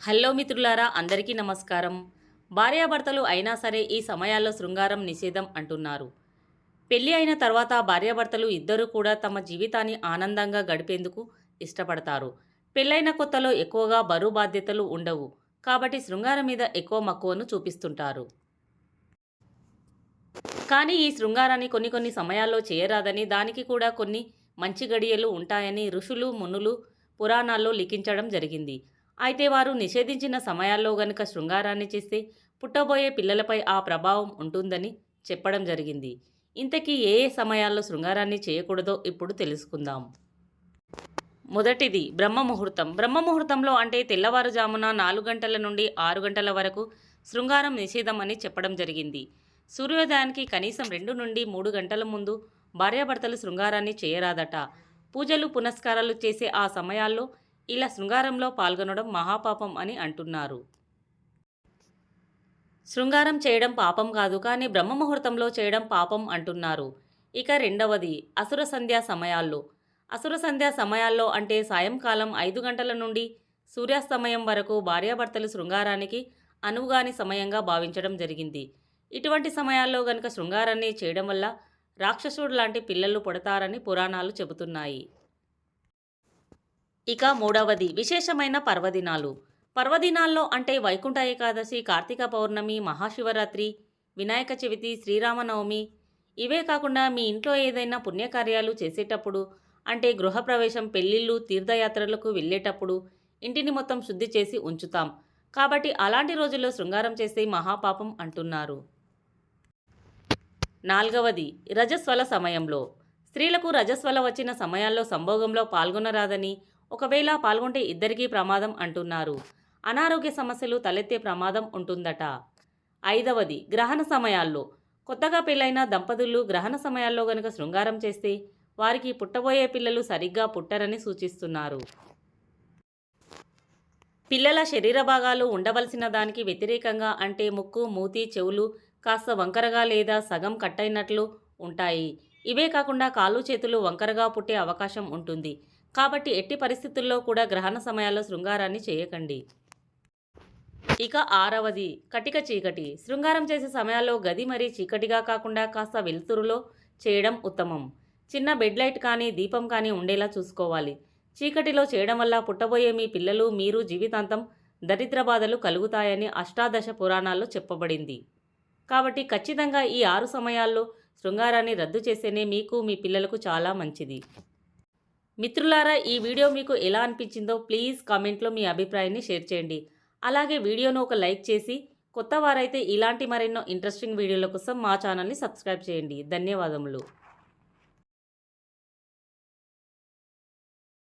Hello మిత్రులారా అందరికీ నమస్కారం. భార్యాభర్తలు అయినా సరే ఈ సమయాల్లో శృంగారం నిషేధం అంటున్నారు. పెళ్ళి అయిన తర్వాత భార్యాభర్తలు ఇద్దరూ కూడా తమ జీవితాన్ని ఆనందంగా గడిపేందుకు ఇష్టపడతారు. పెళ్ళైన కొత్తలో ఎక్కువగా బరువు బాధ్యతలు ఉండవు. కాబట్టి శృంగారం మీద ఎక్కువ మక్కువను చూపిస్తుంటారు. కానీ ఈ శృంగారాన్ని కొన్ని కొన్ని సమయాల్లో చేయరాదని దానికి కూడా కొన్ని మంచి గడియలు ఉంటాయని ఋషులు మునులు పురాణాల్లో లిఖించడం జరిగింది. అయితే వారు నిషేధించిన సమయాల్లో గనుక శృంగారాన్ని చేస్తే పుట్టబోయే పిల్లలపై ఆ ప్రభావం ఉంటుందని చెప్పడం జరిగింది. ఇంతకీ ఏ ఏ సమయాల్లో శృంగారాన్ని చేయకూడదో ఇప్పుడు తెలుసుకుందాం. మొదటిది బ్రహ్మ ముహూర్తం బ్రహ్మ ముహూర్తంలో అంటే తెల్లవారుజామున నాలుగు గంటల నుండి ఆరు గంటల వరకు శృంగారం నిషేధం అని చెప్పడం జరిగింది. సూర్యోదయానికి కనీసం రెండు నుండి మూడు గంటల ముందు భార్యాభర్తలు శృంగారాన్ని చేయరాదట. పూజలు పునస్కారాలు చేసే ఆ సమయాల్లో ఇలా శృంగారంలో పాల్గొనడం మహాపాపం అని అంటున్నారు. శృంగారం చేయడం పాపం కాదు కానీ బ్రహ్మ ముహూర్తంలో చేయడం పాపం అంటున్నారు. ఇక రెండవది అసుర సంధ్యా సమయాల్లో. అసుర సంధ్యా సమయాల్లో అంటే సాయంకాలం ఐదు గంటల నుండి సూర్యాస్తమయం వరకు భార్యాభర్తలు శృంగారానికి అనువుగాని సమయంగా భావించడం జరిగింది. ఇటువంటి సమయాల్లో గనుక శృంగారాన్ని చేయడం వల్ల రాక్షసుడు లాంటి పిల్లలు పుడతారని పురాణాలు చెబుతున్నాయి. ఇక మూడవది విశేషమైన పర్వదినాలు. పర్వదినాల్లో అంటే వైకుంఠ ఏకాదశి కార్తీక పౌర్ణమి మహాశివరాత్రి వినాయక చవితి శ్రీరామనవమి. ఇవే కాకుండా మీ ఇంట్లో ఏదైనా పుణ్యకార్యాలు చేసేటప్పుడు అంటే గృహప్రవేశం పెళ్ళిళ్ళు తీర్థయాత్రలకు వెళ్ళేటప్పుడు ఇంటిని మొత్తం శుద్ధి చేసి ఉంచుతాం. కాబట్టి అలాంటి రోజుల్లో శృంగారం చేసే మహాపాపం అంటున్నారు. నాలుగవది రజస్వల సమయంలో. స్త్రీలకు రజస్వల వచ్చిన సమయాల్లో సంభోగంలో పాల్గొనరాదని ఒకవేళ పాల్గొంటే ఇద్దరికీ ప్రమాదం అంటున్నారు. అనారోగ్య సమస్యలు తలెత్తే ప్రమాదం ఉంటుందట. ఐదవది గ్రహణ సమయాల్లో. కొత్తగా పెళ్ళైన దంపతులు గ్రహణ సమయాల్లో గనుక శృంగారం చేస్తే వారికి పుట్టబోయే పిల్లలు సరిగ్గా పుట్టరని సూచిస్తున్నారు. పిల్లల శరీర భాగాలు ఉండవలసిన దానికి వ్యతిరేకంగా అంటే ముక్కు మూతి చెవులు కాస్త వంకరగా లేదా సగం కట్టయినట్లు ఉంటాయి. ఇవే కాకుండా కాళ్ళు చేతులు వంకరగా పుట్టే అవకాశం ఉంటుంది. కాబట్టి ఎట్టి పరిస్థితుల్లో కూడా గ్రహణ సమయాల్లో శృంగారాన్ని చేయకండి. ఇక ఆరవది కటిక చీకటి. శృంగారం చేసే సమయాల్లో గది మరీ చీకటిగా కాకుండా కాస్త వెలుతురులో చేయడం ఉత్తమం. చిన్న బెడ్ లైట్ కానీ దీపం కానీ ఉండేలా చూసుకోవాలి. చీకటిలో చేయడం వల్ల పుట్టబోయే మీ పిల్లలు మీరు జీవితాంతం దరిద్ర బాధలు కలుగుతాయని అష్టాదశ పురాణాల్లో చెప్పబడింది. కాబట్టి ఖచ్చితంగా ఈ ఆరు సమయాల్లో శృంగారాన్ని రద్దు చేస్తేనే మీకు మీ పిల్లలకు చాలా మంచిది. మిత్రులారా ఈ వీడియో మీకు ఎలా అనిపించిందో ప్లీజ్ కామెంట్లో మీ అభిప్రాయాన్ని షేర్ చేయండి. అలాగే వీడియోను ఒక లైక్ చేసి కొత్త వారైతే ఇలాంటి మరెన్నో ఇంట్రెస్టింగ్ వీడియోల కోసం మా ఛానల్ని సబ్స్క్రైబ్ చేయండి. ధన్యవాదములు.